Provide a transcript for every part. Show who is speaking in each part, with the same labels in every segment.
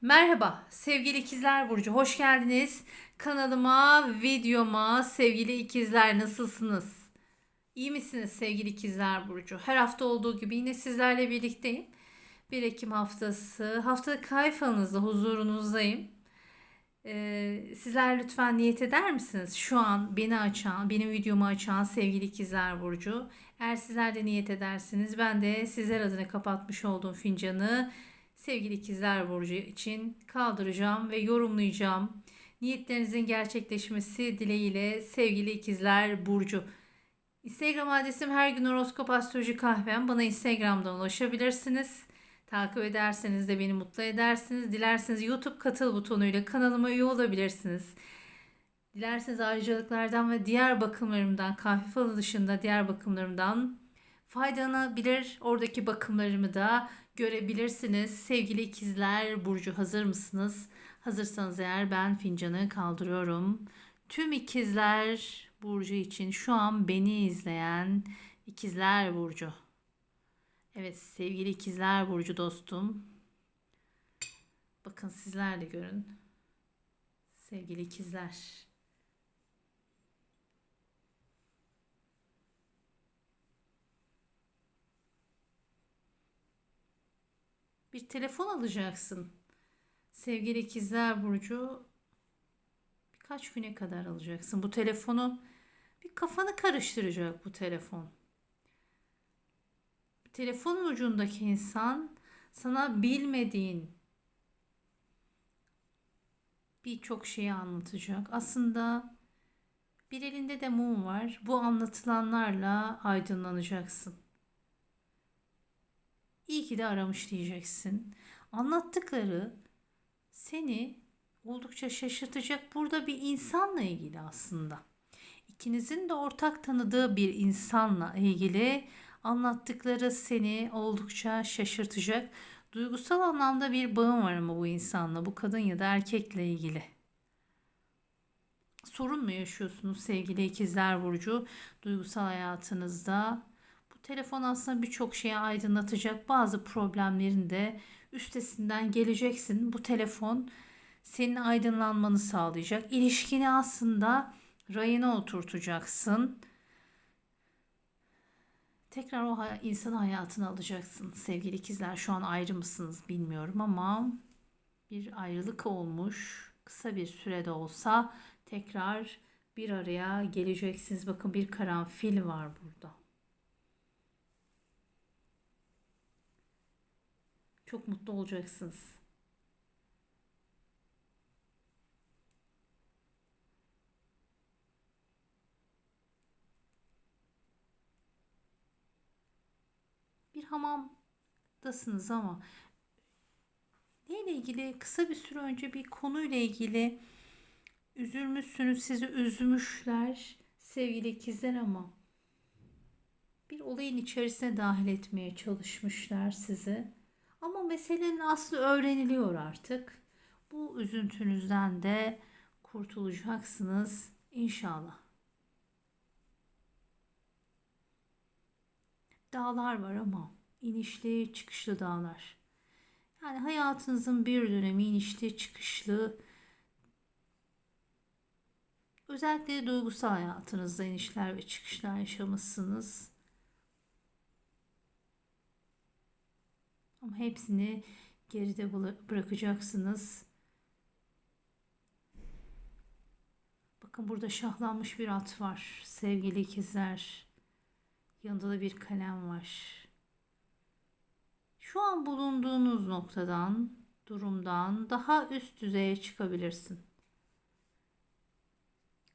Speaker 1: Merhaba sevgili ikizler burcu hoş geldiniz. Kanalıma, videoma sevgili ikizler nasılsınız? İyi misiniz sevgili ikizler burcu? Her hafta olduğu gibi yine sizlerle birlikteyim. 1 Ekim haftası. Haftada kayfanızda huzurunuzdayım. Ee, sizler lütfen niyet eder misiniz? Şu an beni açan, benim videomu açan sevgili ikizler burcu. Eğer sizler de niyet edersiniz ben de sizler adına kapatmış olduğum fincanı sevgili ikizler burcu için kaldıracağım ve yorumlayacağım. Niyetlerinizin gerçekleşmesi dileğiyle sevgili ikizler burcu. Instagram adresim her gün horoskop astroloji kahvem. Bana Instagram'dan ulaşabilirsiniz. Takip ederseniz de beni mutlu edersiniz. Dilerseniz YouTube katıl butonuyla kanalıma üye olabilirsiniz. Dilerseniz ayrıcalıklardan ve diğer bakımlarımdan, kahve falı dışında diğer bakımlarımdan faydalanabilir. Oradaki bakımlarımı da görebilirsiniz. Sevgili ikizler Burcu hazır mısınız? Hazırsanız eğer ben fincanı kaldırıyorum. Tüm ikizler Burcu için şu an beni izleyen ikizler Burcu. Evet sevgili ikizler Burcu dostum. Bakın sizler de görün. Sevgili ikizler. Bir telefon alacaksın. Sevgili ikizler Burcu birkaç güne kadar alacaksın. Bu telefonu bir kafanı karıştıracak bu telefon. Telefonun ucundaki insan sana bilmediğin birçok şeyi anlatacak. Aslında bir elinde de mum var. Bu anlatılanlarla aydınlanacaksın. İyi ki de aramış diyeceksin. Anlattıkları seni oldukça şaşırtacak burada bir insanla ilgili aslında. İkinizin de ortak tanıdığı bir insanla ilgili anlattıkları seni oldukça şaşırtacak. Duygusal anlamda bir bağım var ama bu insanla, bu kadın ya da erkekle ilgili. Sorun mu yaşıyorsunuz sevgili ikizler burcu duygusal hayatınızda? Telefon aslında birçok şeye aydınlatacak bazı problemlerin de üstesinden geleceksin. Bu telefon senin aydınlanmanı sağlayacak. İlişkini aslında rayına oturtacaksın. Tekrar o insan hayatına alacaksın sevgili ikizler. Şu an ayrı mısınız bilmiyorum ama bir ayrılık olmuş. Kısa bir sürede olsa tekrar bir araya geleceksiniz. Bakın bir karanfil var burada. Çok mutlu olacaksınız. Bir hamamdasınız ama neyle ilgili kısa bir süre önce bir konuyla ilgili üzülmüşsünüz, sizi üzmüşler sevgili ikizler ama bir olayın içerisine dahil etmeye çalışmışlar sizi. Meselenin aslı öğreniliyor artık. Bu üzüntünüzden de kurtulacaksınız inşallah. Dağlar var ama inişli çıkışlı dağlar. Yani hayatınızın bir dönemi inişli çıkışlı. Özellikle duygusal hayatınızda inişler ve çıkışlar yaşamışsınız. Ama hepsini geride bırakacaksınız. Bakın burada şahlanmış bir at var sevgili ikizler. Yanında da bir kalem var. Şu an bulunduğunuz noktadan, durumdan daha üst düzeye çıkabilirsin.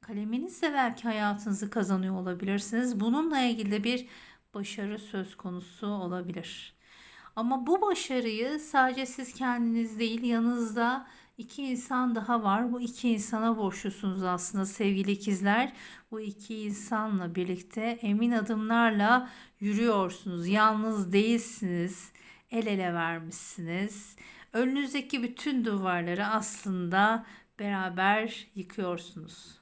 Speaker 1: Kaleminizle belki hayatınızı kazanıyor olabilirsiniz. Bununla ilgili bir başarı söz konusu olabilir. Ama bu başarıyı sadece siz kendiniz değil yanınızda iki insan daha var. Bu iki insana borçlusunuz aslında sevgili ikizler. Bu iki insanla birlikte emin adımlarla yürüyorsunuz. Yalnız değilsiniz. El ele vermişsiniz. Önünüzdeki bütün duvarları aslında beraber yıkıyorsunuz.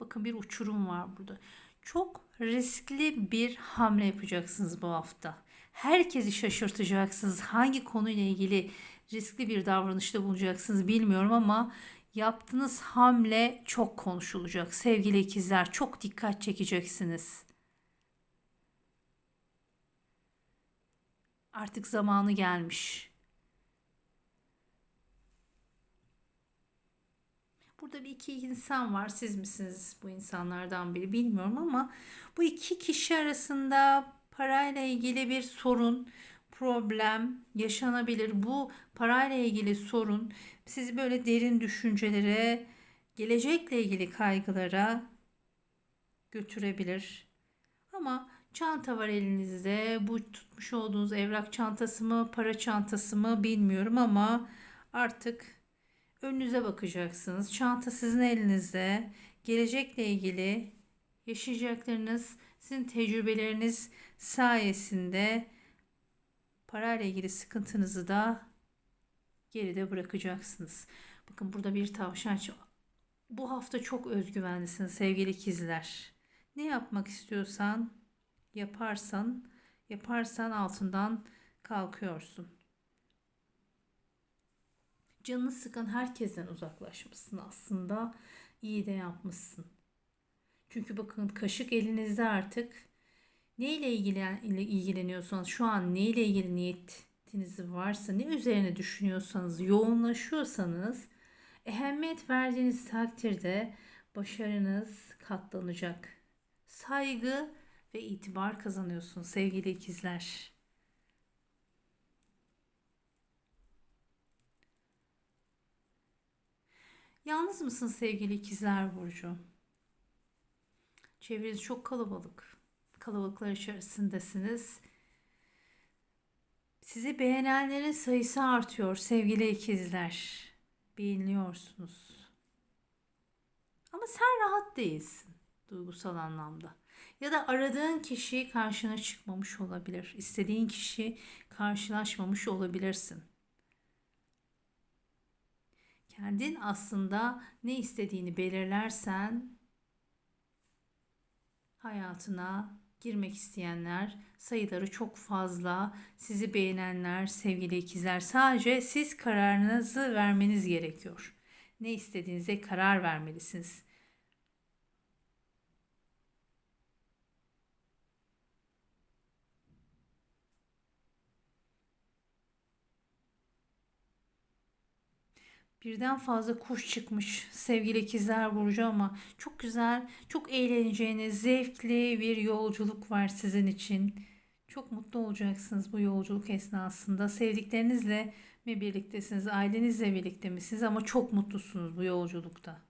Speaker 1: Bakın bir uçurum var burada. Çok riskli bir hamle yapacaksınız bu hafta. Herkesi şaşırtacaksınız. Hangi konuyla ilgili riskli bir davranışta bulunacaksınız bilmiyorum ama yaptığınız hamle çok konuşulacak. Sevgili ikizler çok dikkat çekeceksiniz. Artık zamanı gelmiş. Burada bir iki insan var. Siz misiniz bu insanlardan biri bilmiyorum ama bu iki kişi arasında parayla ilgili bir sorun, problem yaşanabilir. Bu parayla ilgili sorun sizi böyle derin düşüncelere, gelecekle ilgili kaygılara götürebilir. Ama çanta var elinizde. Bu tutmuş olduğunuz evrak çantası mı, para çantası mı bilmiyorum ama artık önünüze bakacaksınız. Çanta sizin elinizde. Gelecekle ilgili yaşayacaklarınız sizin tecrübeleriniz sayesinde parayla ilgili sıkıntınızı da geride bırakacaksınız. Bakın burada bir tavşan. Bu hafta çok özgüvenlisiniz sevgili ikizler. Ne yapmak istiyorsan yaparsan, yaparsan altından kalkıyorsun. Canını sıkan herkesten uzaklaşmışsın aslında. İyi de yapmışsın. Çünkü bakın kaşık elinizde artık. Neyle ilgilen, ilgileniyorsanız şu an neyle ilgili niyetiniz varsa ne üzerine düşünüyorsanız yoğunlaşıyorsanız ehemmiyet verdiğiniz takdirde başarınız katlanacak. Saygı ve itibar kazanıyorsun sevgili ikizler. Yalnız mısın sevgili ikizler burcu? Çevreniz çok kalabalık. Kalabalıklar içerisindesiniz. Sizi beğenenlerin sayısı artıyor sevgili ikizler. Beğeniliyorsunuz. Ama sen rahat değilsin duygusal anlamda. Ya da aradığın kişi karşına çıkmamış olabilir. İstediğin kişi karşılaşmamış olabilirsin. Kendin aslında ne istediğini belirlersen hayatına girmek isteyenler sayıları çok fazla. Sizi beğenenler, sevgili ikizler sadece siz kararınızı vermeniz gerekiyor. Ne istediğinize karar vermelisiniz. Birden fazla kuş çıkmış sevgili ikizler burcu ama çok güzel, çok eğleneceğiniz, zevkli bir yolculuk var sizin için. Çok mutlu olacaksınız bu yolculuk esnasında. Sevdiklerinizle mi birliktesiniz, ailenizle birlikte misiniz ama çok mutlusunuz bu yolculukta.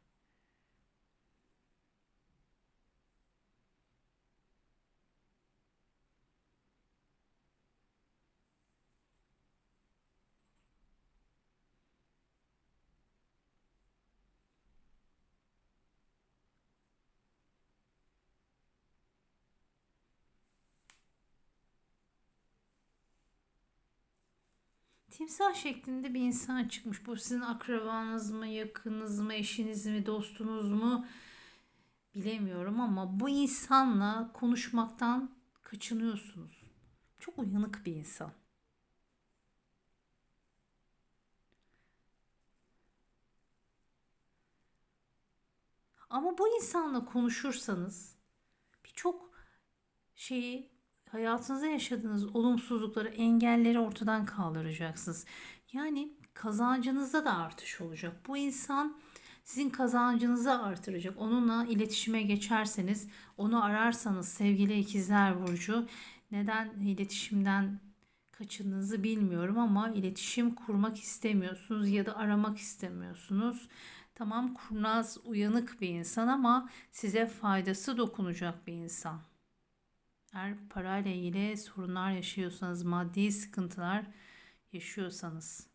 Speaker 1: Timsah şeklinde bir insan çıkmış. Bu sizin akrabanız mı, yakınınız mı, eşiniz mi, dostunuz mu bilemiyorum ama bu insanla konuşmaktan kaçınıyorsunuz. Çok uyanık bir insan. Ama bu insanla konuşursanız birçok şeyi hayatınızda yaşadığınız olumsuzlukları, engelleri ortadan kaldıracaksınız. Yani kazancınızda da artış olacak. Bu insan sizin kazancınızı artıracak. Onunla iletişime geçerseniz, onu ararsanız sevgili ikizler burcu neden iletişimden kaçındığınızı bilmiyorum ama iletişim kurmak istemiyorsunuz ya da aramak istemiyorsunuz. Tamam kurnaz, uyanık bir insan ama size faydası dokunacak bir insan. Eğer parayla ilgili sorunlar yaşıyorsanız, maddi sıkıntılar yaşıyorsanız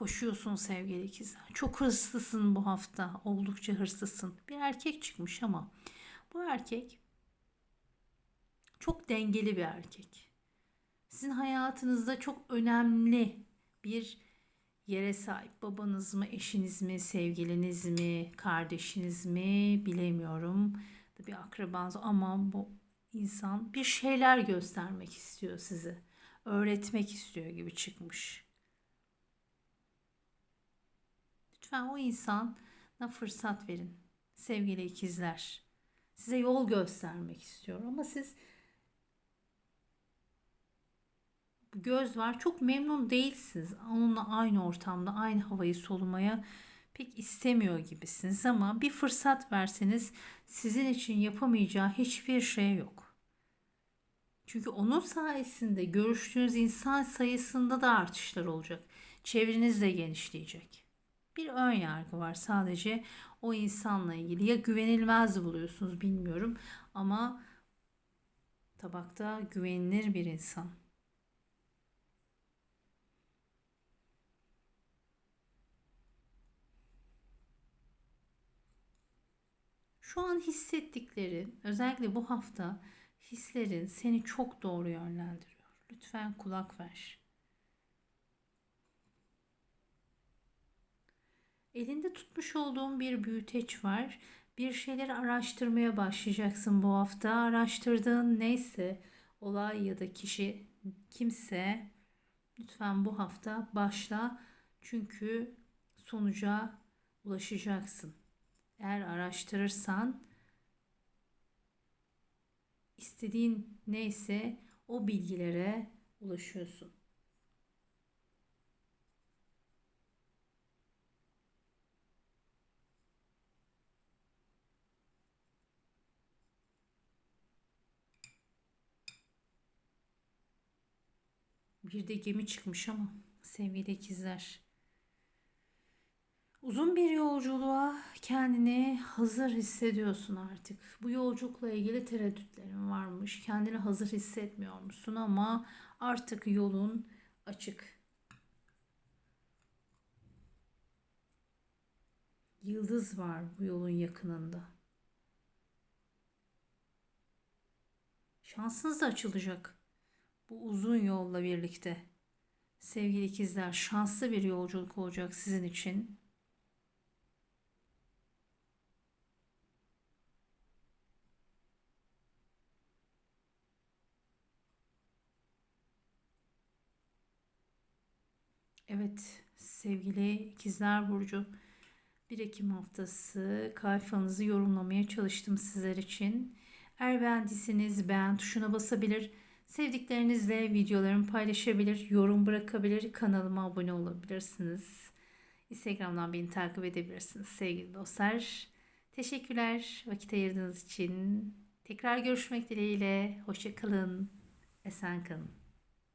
Speaker 1: koşuyorsun sevgili ikizler. Çok hırslısın bu hafta. Oldukça hırslısın. Bir erkek çıkmış ama bu erkek çok dengeli bir erkek. Sizin hayatınızda çok önemli bir yere sahip babanız mı, eşiniz mi, sevgiliniz mi, kardeşiniz mi bilemiyorum. Bir akrabanız ama bu insan bir şeyler göstermek istiyor size. öğretmek istiyor gibi çıkmış. Lütfen o insana fırsat verin sevgili ikizler. Size yol göstermek istiyor ama siz göz var çok memnun değilsiniz. Onunla aynı ortamda aynı havayı solumaya pek istemiyor gibisiniz ama bir fırsat verseniz sizin için yapamayacağı hiçbir şey yok. Çünkü onun sayesinde görüştüğünüz insan sayısında da artışlar olacak. Çevreniz de genişleyecek. Bir ön yargı var sadece o insanla ilgili. Ya güvenilmez buluyorsunuz bilmiyorum ama tabakta güvenilir bir insan. Şu an hissettiklerin, özellikle bu hafta hislerin seni çok doğru yönlendiriyor. Lütfen kulak ver. Elinde tutmuş olduğum bir büyüteç var. Bir şeyleri araştırmaya başlayacaksın bu hafta. Araştırdığın neyse, olay ya da kişi kimse lütfen bu hafta başla. Çünkü sonuca ulaşacaksın. Eğer araştırırsan istediğin neyse o bilgilere ulaşıyorsun. Bir de gemi çıkmış ama sevgili ikizler. Uzun bir yolculuğa kendini hazır hissediyorsun artık. Bu yolculukla ilgili tereddütlerin varmış. Kendini hazır hissetmiyor musun ama artık yolun açık. Yıldız var bu yolun yakınında. Şansınız da açılacak bu uzun yolla birlikte. Sevgili ikizler, şanslı bir yolculuk olacak sizin için. Evet sevgili ikizler burcu 1 Ekim haftası kayfanızı yorumlamaya çalıştım sizler için. Eğer beğendiyseniz beğen tuşuna basabilir. Sevdiklerinizle videolarımı paylaşabilir, yorum bırakabilir, kanalıma abone olabilirsiniz. Instagram'dan beni takip edebilirsiniz sevgili dostlar. Teşekkürler vakit ayırdığınız için. Tekrar görüşmek dileğiyle. Hoşçakalın. Esen kalın.